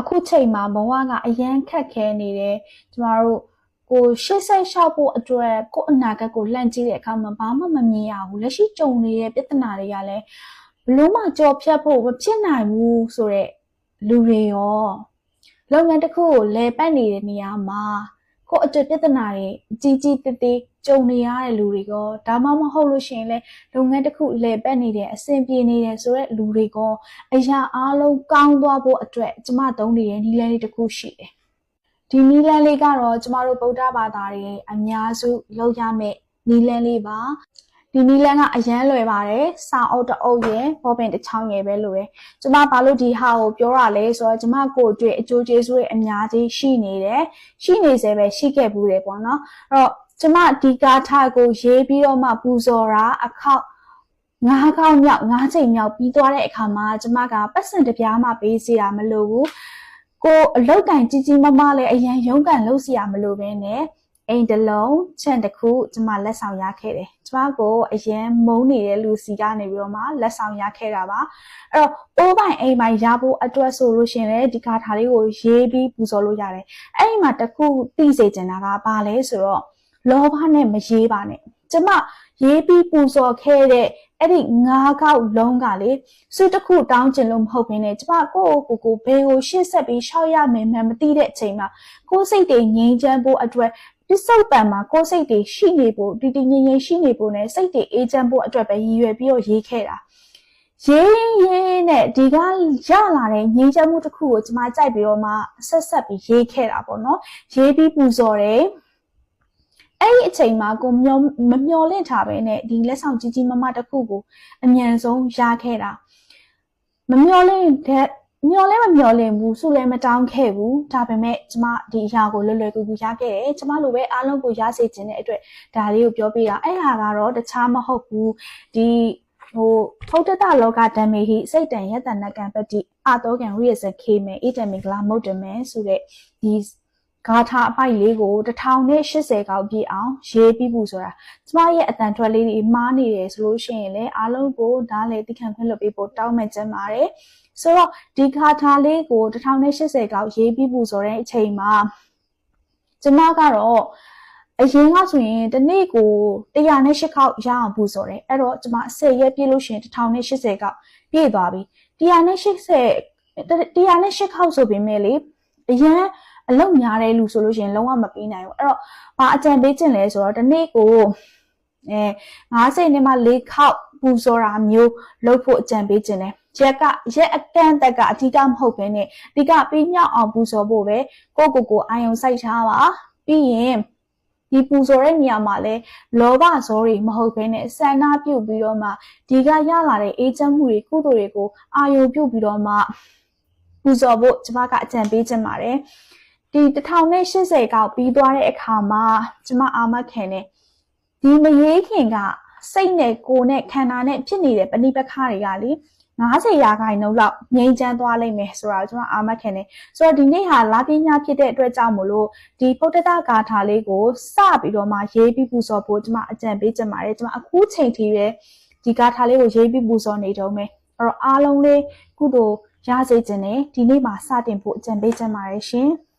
အခုချိန်မှာဘဝကအရန်ခက်ခဲနေတယ်ကျမတို့ကိုရှေ့ဆက်လျှောက်ဖို့အတွက်ကိုယ့်အနာဂတ်ကိုလှမ်းကြည့်တဲ့အခါမှာဘာမှမမြင်ရဘူးလက်ရှိကြုံနေတဲ့ပြဿနာတွေကလည်းဘလို့မှကြော်ဖြတ်ဖို့မဖြစ်နိုင်ဘူးဆိုတော့လူတွေရောလုပ်ငန်းတစ်ခုကိုလဲပတ်နေတဲ့နေရာမှာ ကိုယ့်အတွက်ပြဿနာတွေအကြီးကြီးတည်တည်ကြုံနေရတဲ့လူတွေကဒါမှမဟုတ်လို့ရှိရင်လည်းလုပ်ငန်းတစ်ခုလဲပတ်နေတဲ့အဆင်ပြေနေတယ်ဆိုတဲ့လူတွေကအရာအားလုံးကောင်းသွားဖို့အတွက်ကျမသုံးနေတဲ့နည်းလမ်းလေးတစ်ခုရှိတယ်။ဒီနည်းလမ်းလေးကတော့ကျမတို့ဗုဒ္ဓဘာသာတွေအများစုလုပ်ရမယ့်နည်းလမ်းလေးပါ။ ဒီနည်းလမ်းကအရန်လွယ်ပါတယ်။စာအုပ်တစ်အုပ်ရယ်ဘောပင်တစ်ချောင်းရယ်ပဲလိုတယ်။ကျမဘာလို့ဒီဟာကိုပြောရလဲဆိုတော့ကျမကိုယ်တွေ့အကျိုးကျေးဇူးတွေအများကြီးရှိနေတယ်။ရှိနေစေပဲရှိခဲ့ဘူးတယ်ပေါ့နော်။အဲ့တော့ကျမဒီကားထားကိုရေးပြီးတော့မှပူဇော်တာအခောက်ငါးခေါက်မြောက်ငါးချိန်မြောက်ပြီးသွားတဲ့အခါမှာကျမကပတ်စံတစ်ပြားမှပေးစီတာမလိုဘူးကိုအလောက်ကင်ကြီးကြီးမမလည်းအရန်ရုန်းကန်လုပ်စီရမလိုဘဲနဲ့ အိမ်တလုံးချန်တစ်ခုကျမလက်ဆောင်ရခဲ့တယ်ကျမကိုအရန်မုန်းနေတဲ့လူစီကနေပြီးတော့မှလက်ဆောင်ရခဲ့တာပါအဲ့တော့အိုးပိုင်အိမ်ပိုင်ရဖို့အတွက်ဆိုလို့ရှင်လေဒီကားထားလေးကိုရေးပြီးပူဇော်လို့ရတယ်အဲ့ဒီမှာတခုသိစေချင်တာကဘာလဲဆိုတော့လောဘနဲ့မရေးပါနဲ့ကျမရေးပြီးပူဇော်ခဲ့တဲ့အဲ့ဒီငါးခေါက်လုံးကလေစုတစ်ခုတောင်းကျင်လို့မဟုတ်ဘဲနဲ့ကျမကိုယ့်ကိုယ်ကိုဘေးကိုရှေ့ဆက်ပြီးရှောက်ရမယ်မှမသိတဲ့အချိန်မှာကိုယ်စိတ်တွေငြိမ်းချမ်းဖို့အတွက် ပစ္စုပန်မှာကိုယ်စိတ်တွေရှိနေဖို့တည်တည်ငြိမ်ငြိမ်ရှိနေဖို့နဲ့စိတ်တွေအေးချမ်းဖို့အတွက်ပဲရည်ရွယ်ပြီးတော့ရေးခဲ့တာရေးရေးနဲ့ဒီကရလာတဲ့ငြိမ်းချမ်းမှုတစ်ခုကိုကျမကြိုက်ပြီးတော့မှဆက်ဆက်ပြီးရေးခဲ့တာပေါ့နော်ရေးပြီးပူဇော်တယ်အဲ့ဒီအချိန်မှာကိုမျောမမျောလင့်ထားပဲနဲ့ဒီလက်ဆောင်ကြီးကြီးမမတစ်ခုကိုအမြန်ဆုံးရခဲ့တာမမျောလင့်တဲ့ မျောလဲမမျောလင့်ဘူးစုလည်းမတောင်းခဲ့ဘူးဒါပေမဲ့ကျမဒီအရာကိုလွယ်လွယ်ကူကူရခဲ့တယ်ကျမလိုပဲအားလုံးကိုရစေခြင်းတဲ့အတွက်ဒါလေးကိုပြောပြတာအဲ့ဟာကတော့တခြားမဟုတ်ဘူးဒီဟိုဖုတ်တတလောကဓမ္မေဟိစိတ်တန်ယတနကံပတိအတောကံရိယစခေမေဣတမင်္ဂလာမုတ်တမေဆိုတဲ့ဒီ ဂါထာအပိုက်လေးကို1080ကောက်ပြည့်အောင်ရေးပြီးဘူးဆိုတာကျမရဲ့အတန်ထွက်လေးတွေမှားနေတယ်ဆိုလို့ရှိရင်လည်းအားလုံးကိုဒါလည်းသိခံခွင့်လုပ်ပေးဖို့တောင်းမှကျင်းပါတယ်ဆိုတော့ဒီဂါထာလေးကို1080ကောက်ရေးပြီးဘူးဆိုတဲ့အချိန်မှာကျမကတော့အရင်ကဆိုရင်တနေ့ကို108ခေါက်ရအောင်ပူဆိုတယ်အဲ့တော့ကျွန်မ10ရက်ပြည့်လို့ရှိရင်1080ခေါက်ပြည့်သွားပြီ180 108ခေါက်ဆိုပေမဲ့လေအရင် အလုံများတဲ့လူဆိုလို့ရှိရင်လုံးဝမပေးနိုင်ဘူးအဲ့တော့ဘာအကြံပေးခြင်းလဲဆိုတော့ဒီနေ့ကိုအဲ90နဲ့မှ4ခေါက်ပူစောတာမျိုးလုပ်ဖို့အကြံပေးခြင်းလဲရက်ကရက်အကန့်တက်ကအဓိကမဟုတ်ဘဲနဲ့ဒီကပြီးမြောက်အောင်ပူစောဖို့ပဲကိုကိုကိုအာယုံစိုက်ထားပါပြီးရင်ဒီပူဇော်တဲ့နေရာမှာလဲလောဘဇောတွေမဟုတ်ဘဲနဲ့ဆန္ဒပြုတ်ပြီးတော့မှဒီကရလာတဲ့အေးချမ်းမှုတွေကုသိုလ်တွေကိုအာယုံပြုတ်ပြီးတော့မှပူဇော်ဖို့ကျွန်မကအကြံပေးခြင်းပါတယ် ဒီ1080ကောက်ပြီးသွားတဲ့အခါမှာကျမအာမခံတယ်ဒီမရေးခင်ကစိတ်နဲ့ကိုယ်နဲ့ခန္ဓာနဲ့ဖြစ်နေတဲ့ပဏိပခတွေကလေ90ရာခိုင်နှုန်းလောက်ငြိမ်းချမ်းသွားလိမ့်မယ်ဆိုတာကျွန်တော်အာမခံတယ်ဆိုတော့ဒီနေ့ဟာလာပညာဖြစ်တဲ့အတွက်ကြောင့်မလို့ဒီပုဒ္ဒတဂါထာလေးကိုစပြီးတော့မှရေးပြီးပူဇော်ဖို့ကျွန်မအကြံပေးချင်ပါတယ်ကျွန်မအခုချိန်ထိပဲဒီဂါထာလေးကိုရေးပြီးပူဇော်နေတော့မယ်အဲ့တော့အားလုံးလေးကုသိုလ်ရစေခြင်းနဲ့ဒီနေ့မှာစတင်ဖို့အကြံပေးချင်ပါတယ်ရှင်။